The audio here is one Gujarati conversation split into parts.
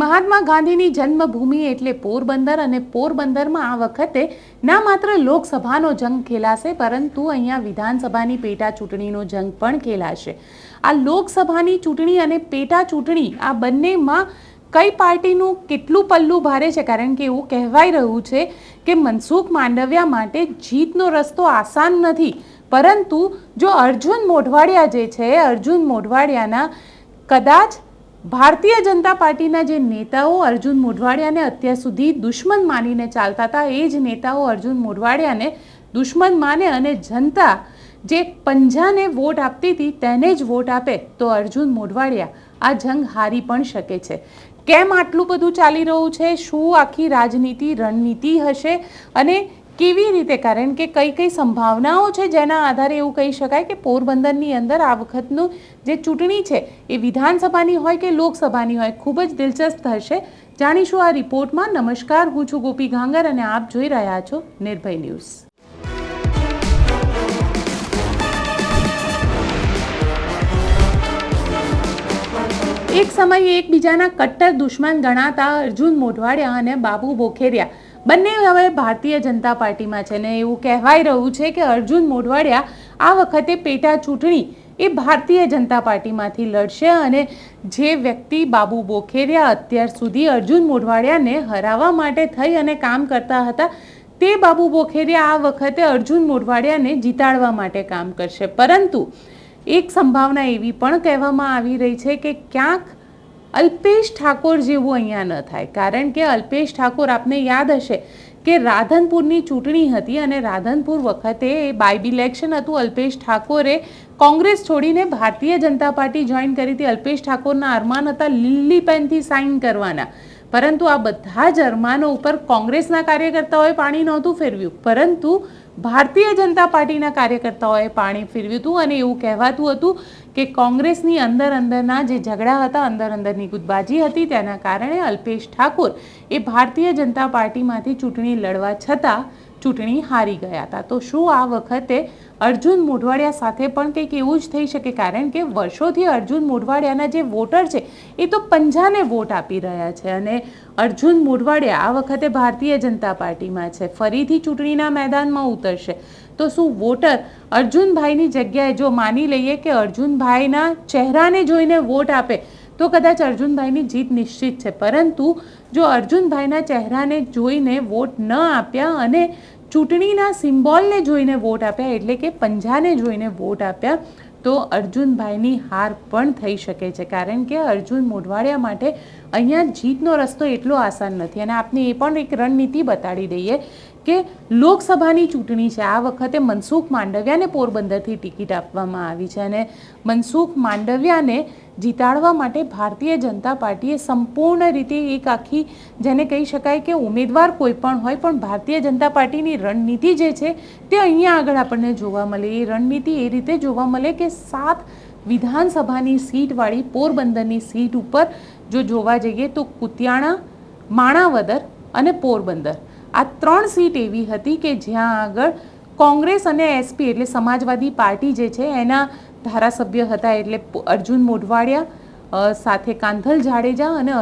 મહાત્મા ગાંધીની જન્મભૂમિ એટલે પોરબંદર અને પોરબંદરમાં આ વખતે ના માત્ર લોકસભાનો જંગ ખેલાશે, પરંતુ અહીંયા વિધાનસભાની પેટા ચૂંટણીનો જંગ પણ ખેલાશે. આ લોકસભાની ચૂંટણી અને પેટા ચૂંટણી આ બંનેમાં કઈ પાર્ટીનું કેટલું પલ્લું ભારે છે? કારણ કે એવું કહેવાય રહ્યું છે કે મનસુખ માંડવિયા માટે જીતનો રસ્તો આસાન નથી. પરંતુ જો અર્જુન મોઢવાડિયા જે છે, અર્જુન મોઢવાડિયાના કદાચ ભારતીય જનતા પાર્ટીના જે નેતાઓ અર્જુન મોઢવાડિયાને અત્યાર સુધી દુશ્મન માનીને ચાલતા હતા, એ જ નેતાઓ અર્જુન મોઢવાડિયાને દુશ્મન માને અને જનતા જે પંજાને વોટ આપતી હતી તેને જ વોટ આપે તો અર્જુન મોઢવાડિયા આ જંગ હારી પણ શકે છે. કેમ આટલું બધું ચાલી રહ્યું છે? શું આખી રાજનીતિ, રણનીતિ હશે? અને કેવી રીતે? કારણ કે કઈ કઈ સંભાવનાઓ છે જેના આધારે એવું કહી શકાય કે પોરબંદરની અંદર આ વખતનું જે ચૂંટણી છે એ વિધાનસભાની હોય કે લોકસભાની હોય, ખૂબ જ દિલચસ્પ થશે. જાણીશું આ રિપોર્ટમાં. નમસ્કાર, હું છું ગોપી ઘાંગર અને આપ જોઈ રહ્યા છો નિર્ભય ન્યૂઝ. એક સમયે એકબીજાના કટ્ટર દુશ્મન ગણાતા અર્જુન મોઢવાડિયા અને બાબુ બોખેરિયા બંને હવે ભારતીય જનતા પાર્ટીમાં છે ને એવું કહેવાય રહ્યું છે કે અર્જુન મોઢવાડિયા આ વખતે પેટા ચૂંટણી એ ભારતીય જનતા પાર્ટીમાંથી લડશે અને જે વ્યક્તિ બાબુ બોખેરિયા અત્યાર સુધી અર્જુન મોઢવાડિયાને હરાવવા માટે થઈ અને કામ કરતા હતા, તે બાબુ બોખેરિયા આ વખતે અર્જુન મોઢવાડિયાને જીતાડવા માટે કામ કરશે. પરંતુ એક સંભાવના એવી પણ કહેવામાં આવી રહી છે કે ક્યાંક અલ્પેશ ઠાકોર જેવું અહીંયા ન થાય. કારણ કે અલ્પેશ ઠાકોર આપને યાદ હશે કે રાધનપુરની ચૂંટણી હતી અને રાધનપુર વખતે બાય ઇલેક્શન હતું. અલ્પેશ ઠાકોરે કોંગ્રેસ છોડીને ભારતીય જનતા પાર્ટી જોઈન કરી હતી. અલ્પેશ ઠાકોરના અરમાન હતા. લીલી પેનથી સાઇન કરવાના. પરંતુ આ બધા જ અરમાનો ઉપર કોંગ્રેસના કાર્યકર્તાઓએ પાણી નહોતું ફેરવ્યું. પરંતુ ભારતીય જનતા પાર્ટીના કાર્યકર્તાઓએ પાણી ફેરવ્યું હતું અને એવું કહેવાતું હતું કે કોંગ્રેસની અંદર અંદરના જે ઝઘડા હતા, અંદર અંદરની ગુદબાજી હતી, તેના કારણે અલ્પેશ ઠાકોર એ ભારતીય જનતા પાર્ટીમાંથી ચૂંટણી લડવા છતાં ચૂંટણી હારી ગયા હતા. તો શું આ વખતે અર્જુન મોઢવાડિયા સાથે પણ કંઈક એવું જ થઈ શકે? કારણ કે વર્ષોથી અર્જુન મોઢવાડિયાના જે વોટર છે, એ તો પંજાને વોટ આપી રહ્યા છે. અને અર્જુન મોઢવાડિયા આ વખતે ભારતીય જનતા પાર્ટીમાં છે. ફરીથી ચૂંટણીના મેદાનમાં ઉતરશે. તો શું વોટર અર્જુનભાઈની જગ્યાએ જો માની લઈએ કે અર્જુનભાઈના ચહેરાને જોઈને વોટ આપે, તો કદાચ અર્જુનભાઈની જીત નિશ્ચિત છે. પરંતુ જો અર્જુનભાઈના ચહેરાને જોઈને વોટ ન આપ્યા અને ચૂંટણીના સિમ્બોલને જોઈને વોટ આપ્યા, એટલે કે પંજાને જોઈને વોટ આપ્યા, તો અર્જુનભાઈની હાર પણ થઈ શકે છે. કારણ કે અર્જુન મોઢવાડિયા માટે અહીંયા જીતનો રસ્તો એટલો આસાન નથી. અને આપને એ પણ એક રણનીતિ બતાડી દઈએ કે લોકસભાની ચૂંટણી છે. આ વખતે મનસુખ માંડવિયાને પોરબંદરથી ટિકિટ આપવામાં આવી છે અને મનસુખ માંડવિયાને જીતાડવા માટે ભારતીય જનતા પાર્ટીએ સંપૂર્ણ રીતે એક આખી, જેને કહી શકાય કે ઉમેદવાર કોઈ પણ હોય, પણ ભારતીય જનતા પાર્ટીની રણનીતિ જે છે તે અહીંયા આગળ આપણને જોવા મળે. એ રણનીતિ એ રીતે જોવા મળે કે સાત વિધાનસભાની સીટવાળી પોરબંદરની સીટ ઉપર જો જોવા જઈએ તો કુતિયાણા, માણાવદર અને પોરબંદર. આ ત્રણ સીટ એવી હતી કે જ્યાં આગળ કોંગ્રેસ અને એસપી એટલે સમાજવાદી પાર્ટી જે છે એના ધારાસભ્ય હતા એટલે અર્જુન મોઢવાડિયા સાથે કાંધલ જાડેજા અને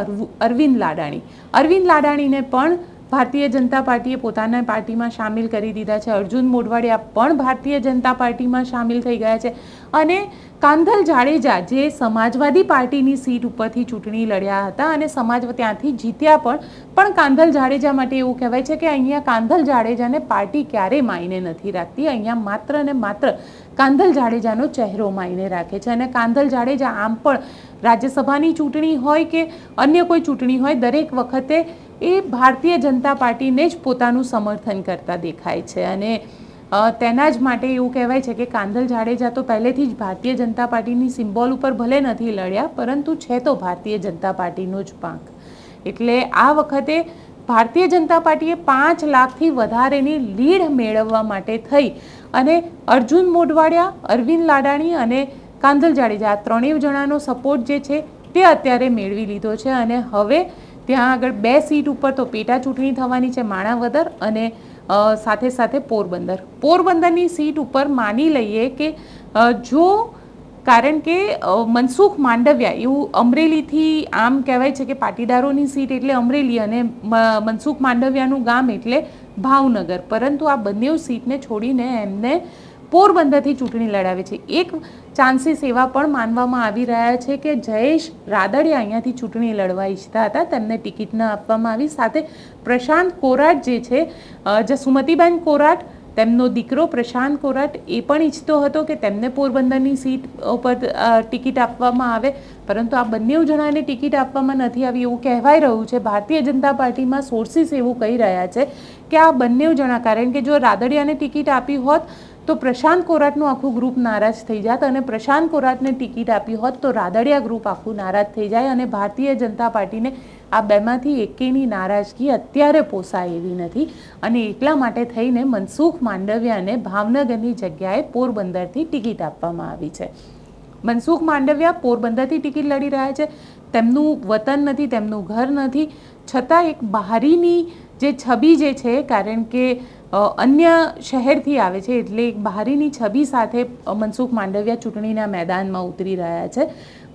અરવિંદ લાડાણી. અરવિંદ લાડાણીને પણ ભારતીય જનતા પાર્ટીએ પોતાના પાર્ટીમાં સામેલ કરી દીધા છે. અર્જુન મોઢવાડિયા પણ ભારતીય જનતા પાર્ટીમાં સામેલ થઈ ગયા છે. અને કાંધલ જાડેજા જે સમાજવાદી પાર્ટીની સીટ ઉપરથી ચૂંટણી લડ્યા હતા અને સમાજ ત્યાંથી જીત્યા પણ પણ કાંધલ જાડેજા માટે એવું કહેવાય છે કે અહીંયા કાંધલ જાડેજાને પાર્ટી ક્યારેય માયને નથી રાખતી? અહીંયા માત્ર ને માત્ર કાંધલ જાડેજાનો ચહેરો માયને રાખે છે. અને કાંધલ જાડેજા આમ પણ રાજ્યસભાની ચૂંટણી હોય કે અન્ય કોઈ ચૂંટણી હોય, દરેક વખતે એ ભારતીય જનતા પાર્ટીને જ પોતાનું સમર્થન કરતા દેખાય છે. અને તેના જ માટે એવું કહેવાય છે કે કાંધલ જાડેજા તો પહેલેથી જ ભારતીય જનતા પાર્ટીની સિમ્બોલ ઉપર ભલે નથી લડ્યા, પરંતુ છે તો ભારતીય જનતા પાર્ટીનો જ પાંખ. એટલે આ વખતે ભારતીય જનતા પાર્ટીએ પાંચ લાખથી વધારેની લીડ મેળવવા માટે થઈ અને અર્જુન મોઢવાડિયા, અરવિંદ લાડાણી અને કાંધલ જાડેજા આ ત્રણેય જણાનો સપોર્ટ જે છે તે અત્યારે મેળવી લીધો છે. અને હવે ત્યાં આગળ બે સીટ ઉપર તો પેટા ચૂંટણી થવાની છે માણાવદર અને સાથે સાથે પોરબંદર. પોરબંદરની સીટ ઉપર માની લઈએ કે જો કારણ કે મનસુખ માંડવિયા એવું અમરેલીથી આમ કહેવાય છે કે પાટીદારોની સીટ એટલે અમરેલી અને મનસુખ માંડવિયાનું ગામ એટલે ભાવનગર. પરંતુ આ બંને સીટને છોડીને એમને પોરબંદરથી ચૂંટણી લડાવે છે. એક ચાન્સીસ એવા પણ માનવામાં આવી રહ્યા છે કે જયેશ રાદડિયા અહીંયાથી ચૂંટણી લડવા ઈચ્છતા હતા. તેમને ટિકિટ ન આપવામાં આવી. સાથે પ્રશાંત કોરાટ જે છે જે જસુમતીબેન કોરાટ, તેમનો દીકરો પ્રશાંત કોરાટ એ પણ ઈચ્છતો હતો કે તેમને પોરબંદરની સીટ ઉપર ટિકિટ આપવામાં આવે. પરંતુ આ બંને જણાને ટિકિટ આપવામાં નથી આવી એવું કહેવાય રહ્યું છે. ભારતીય જનતા પાર્ટીમાં સોર્સિસ એવું કહી રહ્યા છે કે આ બંને જણા. કારણ કે જો રાદડિયાને ટિકિટ આપી હોત તો પ્રશાંત કોરાટનું આખું ગ્રુપ નારાજ થઈ જાત અને પ્રશાંત કોરાટને ટિકિટ આપી હોત તો રાદડિયા ગ્રુપ આખું નારાજ થઈ જાય અને ભારતીય જનતા પાર્ટીને આ બેમાંથી એકેની નારાજગી અત્યારે પોસાય એવી નથી. અને એટલા માટે થઈને મનસુખ માંડવિયાને ભાવનગરની જગ્યાએ પોરબંદરથી ટિકિટ આપવામાં આવી છે. મનસુખ માંડવિયા પોરબંદરથી ટિકિટ લડી રહ્યા છે. તેમનું વતન નથી, તેમનું ઘર નથી. છતાં એક બહારીની જે છબી જે છે, કારણ કે અન્ય શહેરથી આવે છે એટલે એક બહારીની છબી સાથે મનસુખ માંડવિયા ચૂંટણીના મેદાનમાં ઉતરી રહ્યા છે.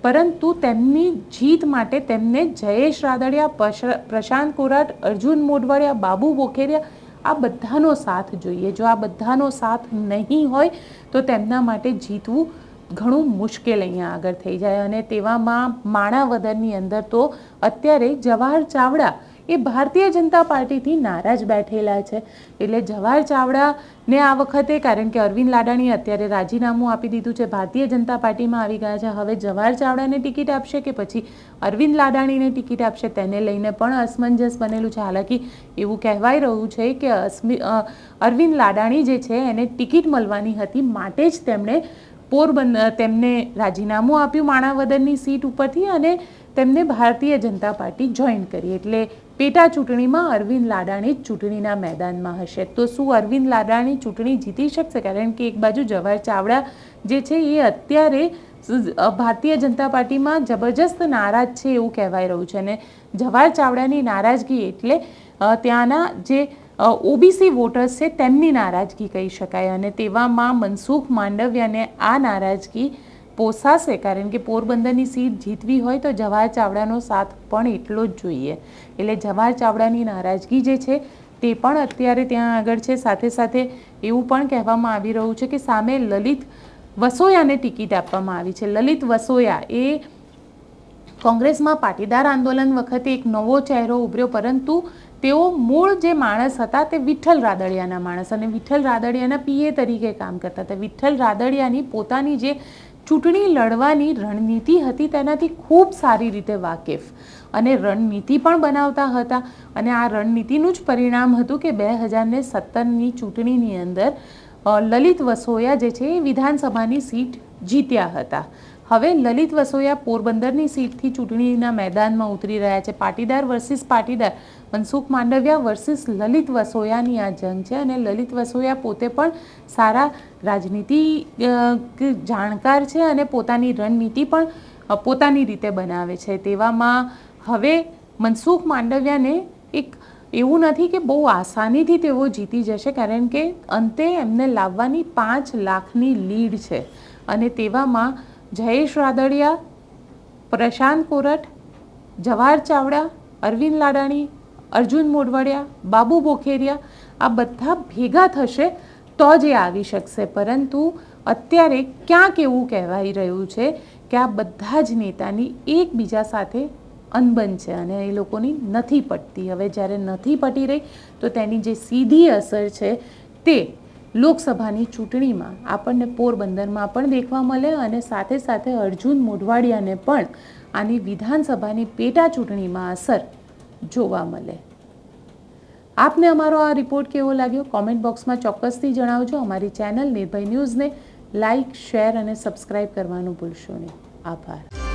પરંતુ તેમની જીત માટે તેમને જયેશ રાદડિયા પ્રશાંત કોરાટ, અર્જુન મોઢવાડિયા, બાબુ બોખેરિયા, આ બધાનો સાથ જોઈએ. જો આ બધાનો સાથ નહીં હોય, તો તેમના માટે જીતવું ઘણું મુશ્કેલ અહીંયા આગળ થઈ જાય. અને તેવામાં માણાવદરની અંદર તો અત્યારે જવાહર ચાવડા એ ભારતીય જનતા પાર્ટીથી નારાજ બેઠેલા છે. એટલે જવાહર ચાવડાને આ વખતે, કારણ કે અરવિંદ લાડાણીએ અત્યારે રાજીનામું આપી દીધું છે, ભારતીય જનતા પાર્ટીમાં આવી ગયા છે. હવે જવાહર ચાવડાને ટિકિટ આપશે કે પછી અરવિંદ લાડાણીને ટિકિટ આપશે, તેને લઈને પણ અસમંજસ બનેલું છે. હાલાકી એવું કહેવાય રહ્યું છે કે અરવિંદ લાડાણી જે છે, એને ટિકિટ મળવાની હતી માટે જ તેમણે પોરબંદર તેમને રાજીનામું આપ્યું, માણાવદરની સીટ ઉપરથી અને તેમને ભારતીય જનતા પાર્ટી જોઈન કરી. એટલે પેટા ચૂંટણીમાં અરવિંદ લાડાણી ચૂંટણીના મેદાનમાં હશે. તો શું અરવિંદ લાડાણી ચૂંટણી જીતી શકશે? કારણ કે એક બાજુ જવાહર ચાવડા જે છે એ અત્યારે ભારતીય જનતા પાર્ટીમાં જબરજસ્ત નારાજ છે એવું કહેવાય રહ્યું છે. અને જવાહર ચાવડાની નારાજગી એટલે ત્યાંના જે ઓબીસી વોટર્સ છે, તેમની નારાજગી કહી શકાય. અને તેવામાં મનસુખ માંડવિયાને આ નારાજગી પોસાશે કારણ કે પોરબંદરની સીટ જીતવી હોય તો જવાહર ચાવડાનો સાથ પણ એટલો જ જોઈએ. એટલે જવાહર ચાવડાની નારાજગી જે છે તે પણ અત્યારે ત્યાં આગળ છે. સાથે સાથે એવું પણ કહેવામાં આવી રહ્યું છે કે સામે લલિત વસોયાને ટિકિટ આપવામાં આવી છે. લલિત વસોયા એ કોંગ્રેસમાં પાટીદાર આંદોલન વખતે એક નવો ચહેરો ઉભર્યો, પરંતુ તેઓ મૂળ જે માણસ હતા તે વિઠ્ઠલ રાદડિયાના માણસ અને વિઠ્ઠલ રાદડિયાના પીએ તરીકે કામ કરતા હતા. વિઠ્ઠલ રાદડિયાની પોતાની જે ચૂંટણી લડવાની રણનીતિ હતી તેનાથી ખૂબ સારી રીતે વાકેફ. અને રણનીતિ પણ બનાવતા હતા. અને આ રણનીતિનું જ પરિણામ હતું કે બે હજારને સત્તરની ચૂંટણીની અંદર લલિત વસોયા જે છે એ વિધાનસભાની સીટ જીત્યા હતા. હવે લલિત વસોયા પોરબંદરની સીટથી ચૂંટણીના મેદાનમાં ઉતરી રહ્યા છે. પાટીદાર વર્સિસ પાટીદાર. મનસુખ માંડવિયા વર્સિસ લલિત વસોયાની આ જંગ છે અને લલિત વસોયા પોતે પણ સારા રાજનીતિ જાણકાર છે અને પોતાની રણનીતિ પણ પોતાની રીતે બનાવે છે. તેવામાં હવે મનસુખ માંડવિયાને એક એવું નથી કે બહુ આસાનીથી તેઓ જીતી જશે, કારણ કે અંતે એમને લાવવાની પાંચ લાખની લીડ છે. અને તેવામાં જયેશ રાદડિયા, પ્રશાંત કોરટ જવાહર ચાવડા, અરવિંદ લાડાણી, અર્જુન મોઢવાડિયા, બાબુ બોખેરિયા આ બધા ભેગા થશે તો જ એ આવી શકશે. પરંતુ અત્યારે ક્યાંક એવું કહેવાઈ રહ્યું છે કે આ બધા જ નેતાની એકબીજા સાથે અનબન છે અને એ લોકોની નથી પટતી. હવે જ્યારે નથી પટી રહી, તો તેની જે સીધી અસર છે તે લોકસભાની ચૂંટણીમાં આપણને પોરબંદરમાં પણ દેખવા મળે અને સાથે સાથે અર્જુન મોઢવાડિયાને પણ આની વિધાનસભાની પેટા ચૂંટણીમાં અસર જોવા મળે. આપને અમારો આ રિપોર્ટ કેવો લાગ્યો? કોમેન્ટ બોક્સમાં ચોક્કસથી જણાવજો. અમારી ચેનલ નિર્ભય ન્યૂઝને લાઇક શેર અને સબસ્ક્રાઇબ કરવાનું ભૂલશો નહીં. આભાર.